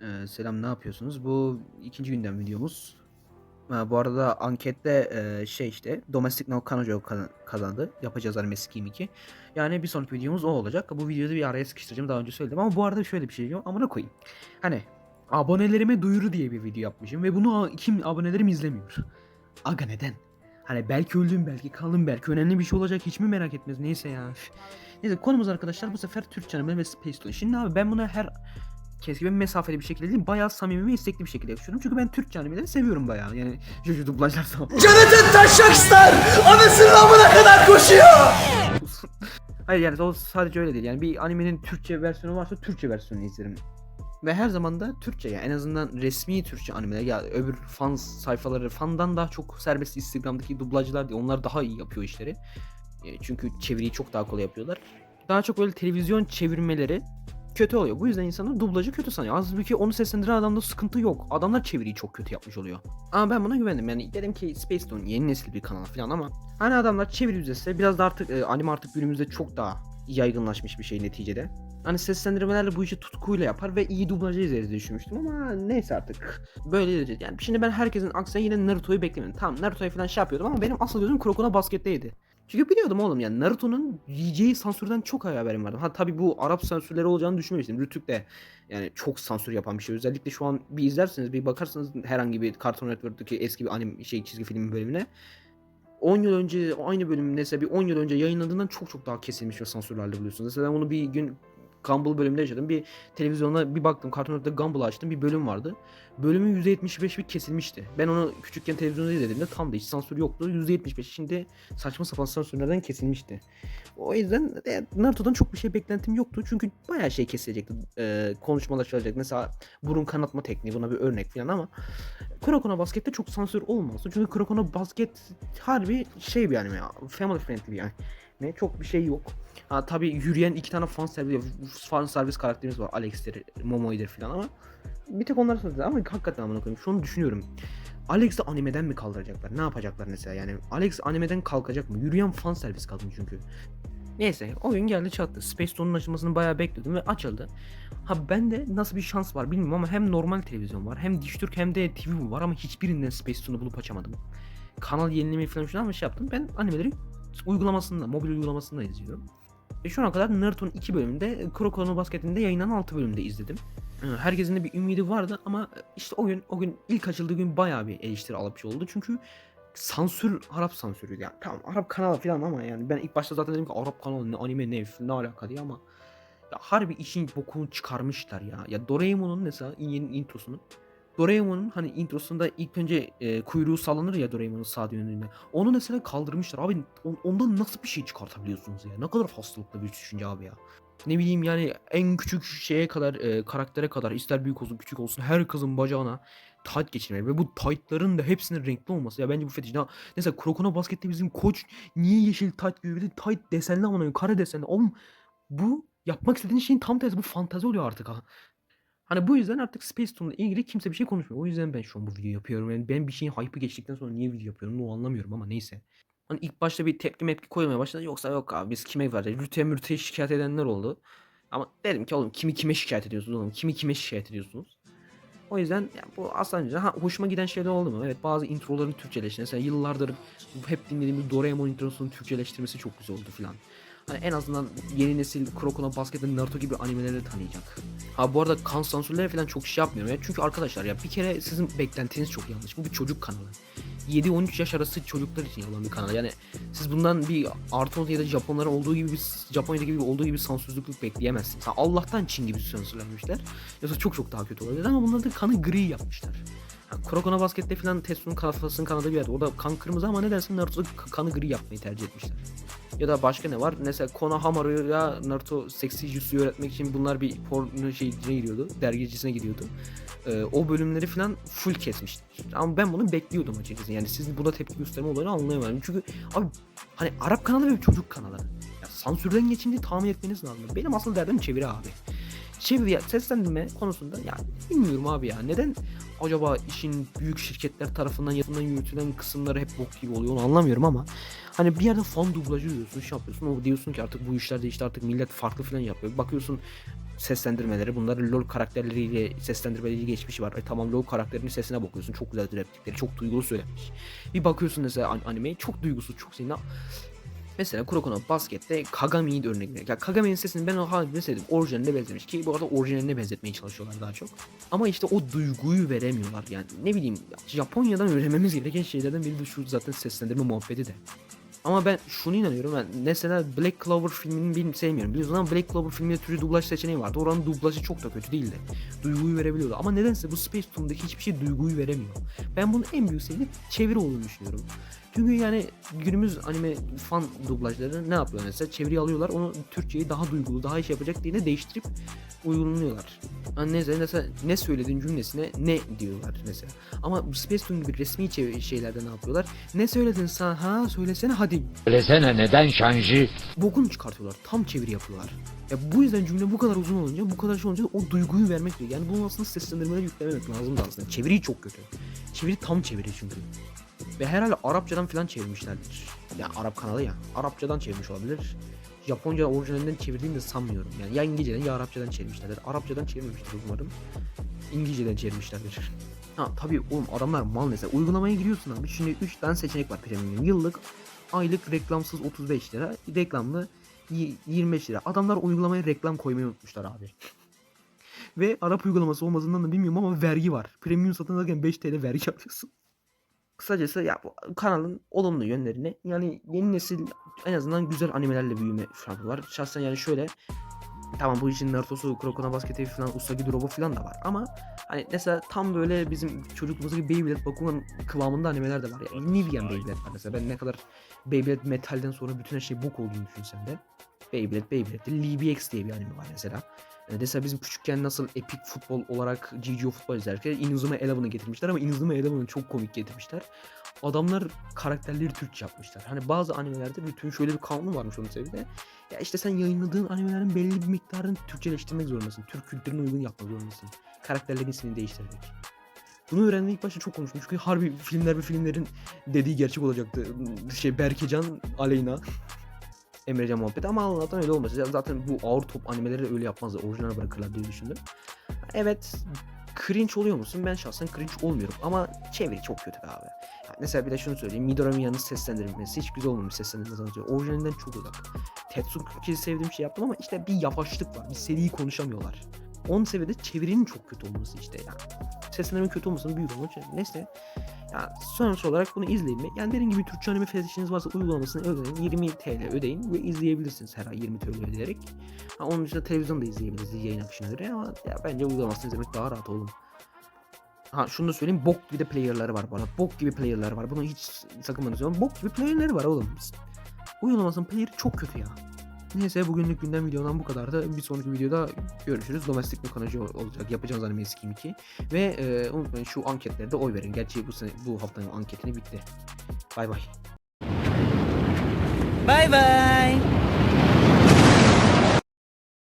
Ee, selam ne yapıyorsunuz? Bu ikinci günden videomuz. Ha, bu arada ankette e, şey işte Domestic No kazan- kazandı. Yapacağız anime Scheme 2. Yani bir sonraki videomuz o olacak. Bu videoyu da bir araya sıkıştıracağım daha önce söyledim ama bu arada şöyle bir şey yok. Amına koyayım. Hani abonelerime duyuru diye bir video yapmışım ve bunu kim abonelerim izlemiyor. Aga neden? Hani belki öldüm belki kaldım belki önemli bir şey olacak hiç mi merak etmez neyse ya. Neyse konumuz arkadaşlar bu sefer Türkçe ve Space Tune. Şimdi abi ben bunu her keskin mesafeli bir şekilde değil bayağı samimi ve istekli bir şekilde yapıyorum. Çünkü ben Türkçe animeleri seviyorum bayağı. Yani Jojo dublajlar tamam. Jonathan Taşakstar anasının amına kadar koşuyor. Hayır yani o sadece öyle değil. Yani bir animenin Türkçe versiyonu varsa Türkçe versiyonunu izlerim. Ve her zaman da Türkçe yani en azından resmi Türkçe animeler ya öbür fan sayfaları fandan daha çok serbest Instagram'daki dublajcılar diye onlar daha iyi yapıyor işleri. E, Çünkü çeviriyi çok daha kolay yapıyorlar. Daha çok böyle televizyon çevirmeleri kötü oluyor. Bu yüzden insanlar dublajı kötü sanıyor. Halbuki onu seslendiren adamda sıkıntı yok. Adamlar çeviriyi çok kötü yapmış oluyor. Ama ben buna güvendim. Yani dedim ki Space Tune yeni nesil bir kanal falan ama hani adamlar çeviri üzerinde biraz da artık e, anime artık günümüzde çok daha yaygınlaşmış bir şey neticede. Hani seslendirmelerle bu işi tutkuyla yapar ve iyi dublajı izleriz diye düşünmüştüm ama neyse artık. Böyle diyeceğiz. Yani şimdi ben herkesin aksine yine Naruto'yu beklemiyorum. Tamam Naruto'yu falan şey yapıyordum ama benim asıl gözüm Kurokona basketteydi. Çünkü biliyordum oğlum yani Naruto'nun yiyeceği sansürden çok haberim vardı. Ha tabi bu Arap sansürleri olacağını düşünmemiştim. Rütük de yani çok sansür yapan bir şey. Özellikle şu an bir izlerseniz bir bakarsanız herhangi bir Cartoon Network'taki eski bir anime şey çizgi film bölümüne 10 yıl önce aynı bölüm mesela bir 10 yıl önce yayınladığından çok çok daha kesilmiş ve sansürlerle buluyorsunuz. Mesela onu bir gün Gumball bölümünde yaşadım. Bir televizyonda bir baktım Cartoon Network'ta Gumball açtım bir bölüm vardı. Bölümün %75'i kesilmişti. Ben onu küçükken televizyonda izlediğimde tam da hiç sansür yoktu. %75 şimdi saçma sapan sansürlerden kesilmişti. O yüzden de Naruto'dan çok bir şey beklentim yoktu. Çünkü bayağı şey kesilecekti. Ee, konuşmalar çalacak. Mesela burun kanatma tekniği buna bir örnek falan ama Kurokona Basket'te çok sansür olmazdı. Çünkü Kurokona Basket harbi şey bir anime ya. Family friendly bir yani. Ne çok bir şey yok. Ha tabii yürüyen iki tane fan servis fan servis karakterimiz var. Alex'tir, Momo'ydur falan ama bir tek onlar satıyor ama hakikaten amına koyayım. Şunu düşünüyorum. Alex'i animeden mi kaldıracaklar? Ne yapacaklar mesela yani? Alex animeden kalkacak mı? Yürüyen fan servis kadın çünkü. Neyse oyun geldi çattı. Space Tune'un açılmasını bayağı bekliyordum ve açıldı. Ha bende nasıl bir şans var bilmiyorum ama hem normal televizyon var hem Diş Türk hem de TV var ama hiçbirinden Space Tune'u bulup açamadım. Kanal yenileme falan şunu ama şey yaptım. Ben animeleri uygulamasında, mobil uygulamasında izliyorum. Ve şu ana kadar Naruto'nun 2 bölümünde, Kuroko Basket'in de yayınlanan 6 bölümde izledim. Ee, Herkesin de bir ümidi vardı ama işte o gün o gün ilk açıldığı gün bayağı bir eleştiri alıp şey oldu. Çünkü sansür Arap sansürüydü yani. Tamam Arap kanalı falan ama yani ben ilk başta zaten dedim ki Arap kanalı ne anime ne ne alaka diye ama ya harbi işin bokunu çıkarmışlar ya. Ya Doraemon'un mesela yeni introsunu Doraemon'un hani introsunda ilk önce e, kuyruğu sallanır ya Doraemon'un sağ yönünde. Onu mesela kaldırmışlar. Abi on- ondan nasıl bir şey çıkartabiliyorsunuz ya? Ne kadar hastalıklı bir düşünce abi ya. Ne bileyim yani en küçük şeye kadar e, karaktere kadar ister büyük olsun küçük olsun her kızın bacağına tight geçirmek ve bu tight'ların da hepsinin renkli olması ya bence bu fetiş. Ya, mesela Krokona baskette bizim koç niye yeşil tight giyiyor? Bir de tight desenli ama kare desenli. Oğlum bu yapmak istediğin şeyin tam tersi bu fantazi oluyor artık ha. Hani bu yüzden artık Space Tune'la ilgili kimse bir şey konuşmuyor. O yüzden ben şu an bu videoyu yapıyorum. Yani ben bir şeyin hype'ı geçtikten sonra niye video yapıyorum onu anlamıyorum ama neyse. Hani ilk başta bir tepki mepki koymaya başladı. Yoksa yok abi biz kime vereceğiz? Rütüye mürtüye şikayet edenler oldu. Ama dedim ki oğlum kimi kime şikayet ediyorsunuz oğlum? Kimi kime şikayet ediyorsunuz? O yüzden ya bu aslında ha, hoşuma giden şeyler oldu mu? Evet bazı introların Türkçeleşti. Mesela yıllardır hep dinlediğimiz Doraemon introsunun Türkçeleştirmesi çok güzel oldu filan. Hani en azından yeni nesil Kurokona Basket ve Naruto gibi animeleri tanıyacak. Ha bu arada kan sansürleri falan çok şey yapmıyorum ya. Çünkü arkadaşlar ya bir kere sizin beklentiniz çok yanlış. Bu bir çocuk kanalı. 7-13 yaş arası çocuklar için yapılan bir kanal. Yani siz bundan bir artı 10 ya da Japonların olduğu gibi bir Japonya'da gibi olduğu gibi sansürzlük bekleyemezsiniz. Ha, Allah'tan Çin gibi sansürlenmişler. Yoksa çok çok daha kötü olabilir ama bunlar da kanı gri yapmışlar. Kurokona baskette falan Tetsu'nun kafasının kanadı bir yerde. O da kan kırmızı ama ne dersin Naruto kanı gri yapmayı tercih etmişler. Ya da başka ne var? Mesela Konohamaru'ya Naruto seksi jutsu öğretmek için bunlar bir porno şeyine giriyordu. Dergicisine gidiyordu. Ee, o bölümleri falan full kesmişler. Ama ben bunu bekliyordum açıkçası. Yani sizin buna tepki gösterme olayını anlayamadım. Çünkü abi hani Arap kanalı ve çocuk kanalı. Ya sansürden geçince tahmin etmeniz lazım. Benim asıl derdim çeviri abi. Çeviri seslendirme konusunda ya bilmiyorum abi ya neden acaba işin büyük şirketler tarafından yapılan yürütülen kısımları hep bok gibi oluyor onu anlamıyorum ama hani bir yerde fan dublajı diyorsun şey yapıyorsun o diyorsun ki artık bu işler değişti artık millet farklı falan yapıyor bakıyorsun seslendirmeleri bunları LoL karakterleriyle seslendirmeleri geçmişi var. E, tamam LoL karakterinin sesine bakıyorsun çok güzel replikleri çok duygulu söylemiş. Bir bakıyorsun mesela an- animeye çok duygusuz çok senin Mesela Kuroko baskette Kagami'yi de örnek veriyor. Ya Kagami'nin sesini ben o halinde sevdim. Orijinaline benzemiş ki bu arada orijinaline benzetmeye çalışıyorlar daha çok. Ama işte o duyguyu veremiyorlar yani. Ne bileyim Japonya'dan öğrenmemiz gereken şeylerden biri de şu zaten seslendirme muhabbeti de. Ama ben şunu inanıyorum ben mesela Black Clover filmini bilmiyorum sevmiyorum biliyorsun ama Black Clover filminde türlü dublaj seçeneği vardı. Oranın dublajı çok da kötü değildi. Duyguyu verebiliyordu ama nedense bu Space Toon'daki hiçbir şey duyguyu veremiyor. Ben bunun en büyük sebebi çeviri olduğunu düşünüyorum. Çünkü yani günümüz anime fan dublajları ne yapıyor mesela çeviri alıyorlar onu Türkçeyi daha duygulu daha iş yapacak diye de değiştirip uygulanıyorlar. Yani neyse mesela ne söylediğin cümlesine ne diyorlar mesela. Ama Space Toon gibi resmi şeylerde ne yapıyorlar? Ne söyledin sen ha söylesene hadi Söylesene neden Şanji? bokunu çıkartıyorlar. Tam çeviri yapıyorlar. Ya bu yüzden cümle bu kadar uzun olunca, bu kadar şey olunca o duyguyu vermek gerekiyor. Yani bunu aslında seslendirmelere yüklememek lazım da aslında. Çeviri çok kötü. Çeviri tam çeviri çünkü. Ve herhalde Arapçadan falan çevirmişlerdir. Ya Arap kanalı ya. Arapçadan çevirmiş olabilir. Japonca orijinalinden çevirdiğini de sanmıyorum. Yani ya İngilizceden ya Arapçadan çevirmişlerdir. Arapçadan çevirmemiştir umarım. İngilizceden çevirmişlerdir. Ha tabii oğlum adamlar mal mesela. Uygulamaya giriyorsun abi. Şimdi 3 tane seçenek var premium. Yıllık, aylık reklamsız 35 lira, reklamlı y- 25 lira. Adamlar uygulamaya reklam koymayı unutmuşlar abi. Ve Arap uygulaması olmasından da bilmiyorum ama vergi var. Premium satın alırken 5 TL vergi alıyorsun. Kısacası ya bu kanalın olumlu yönlerini yani yeni nesil en azından güzel animelerle büyüme şansı var. Şahsen yani şöyle tamam bu işin Naruto'su, Kuroko Basket falan, Usagi Drobo falan da var ama hani mesela tam böyle bizim çocukluğumuzdaki Beyblade Bakugan kıvamında animeler de var. Yani Nivian Beyblade var mesela. Ben ne kadar Beyblade Metal'den sonra bütün her şey bok olduğunu düşünsem de Beyblade Beyblade'de LBX diye bir anime var mesela. Mesela bizim küçükken nasıl epik futbol olarak GGO futbol izlerken Inazuma Eleven'ı getirmişler ama Inazuma Eleven'ı çok komik getirmişler. Adamlar karakterleri Türkçe yapmışlar. Hani bazı animelerde bütün şöyle bir kanun varmış onun sebebi de. Ya işte sen yayınladığın animelerin belli bir miktarını Türkçeleştirmek zorundasın. Türk kültürüne uygun yapmak zorundasın. Karakterlerin ismini değiştirerek. Bunu öğrendiğimde ilk başta çok konuştum. Çünkü harbi filmler ve filmlerin dediği gerçek olacaktı. Şey Berkecan, Aleyna. Emrecan muhabbeti ama Allah'tan öyle olmaz. Zaten bu ağır top animeleri öyle yapmazlar. Orijinal bırakırlar diye düşündüm. Evet cringe oluyor musun? Ben şahsen cringe olmuyorum ama çeviri çok kötü be abi. Ya mesela bir de şunu söyleyeyim. Midora Miya'nın seslendirilmesi hiç güzel olmamış seslendirmesi anlatıyor. Orijinalinden çok uzak. Tetsuki'yi sevdiğim şey yaptım ama işte bir yavaşlık var. Bir seriyi konuşamıyorlar. Onun seviyede çevirinin çok kötü olması işte ya. Seslendirme kötü olmasının büyük olması. Neyse. Ya sonuç olarak bunu izleyin. Yani dediğim gibi Türkçe anime fetişiniz varsa uygulamasını ödeyin. 20 TL ödeyin ve izleyebilirsiniz her ay 20 TL ödeyerek. Ha, onun dışında televizyonda izleyebilirsiniz yayın akışına göre ama ya bence uygulamasını izlemek daha rahat oğlum. Ha şunu da söyleyeyim bok gibi de player'ları var bana. Bok gibi player'ları var. Bunu hiç sakınmanız yok. Bok gibi player'ları var oğlum. Uygulamasının player'ı çok kötü ya. Neyse bugünlük gündem videodan bu kadar da bir sonraki videoda görüşürüz. Domestik mekanacı olacak. Yapacağımız anime Skim 2. Ve e, unutmayın şu anketlerde oy verin. Gerçi bu sene, bu haftanın anketini bitti. Bay bay. Bay bay.